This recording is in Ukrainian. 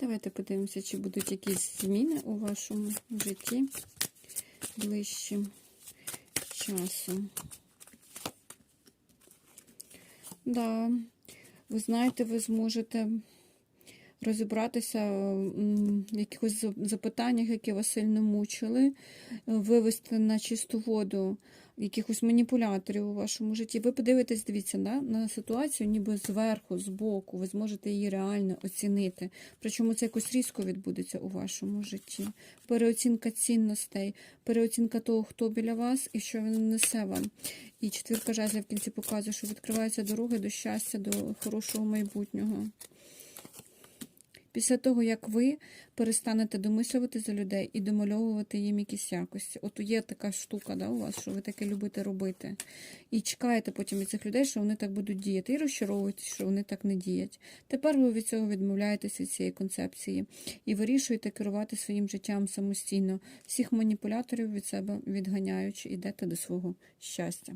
Давайте подивимося, чи будуть якісь зміни у вашому житті ближчим часом. Да, ви знаєте, ви зможете розібратися в якихось запитаннях, які вас сильно мучили, вивести на чисту воду якихось маніпуляторів у вашому житті. Ви подивитесь, дивіться, да, на ситуацію, ніби зверху, збоку, ви зможете її реально оцінити. Причому це якось різко відбудеться у вашому житті. Переоцінка цінностей, переоцінка того, хто біля вас і що він несе вам. І четвірка жезлів в кінці показує, що відкриваються дороги до щастя, до хорошого майбутнього. Після того, як ви перестанете домислювати за людей і домальовувати їм якісь якості. От є така штука да, у вас, що ви таке любите робити. І чекаєте потім від цих людей, що вони так будуть діяти, і розчаровуєтесь, що вони так не діять. Тепер ви від цього відмовляєтеся від цієї концепції і вирішуєте керувати своїм життям самостійно, всіх маніпуляторів від себе відганяючи, ідете до свого щастя.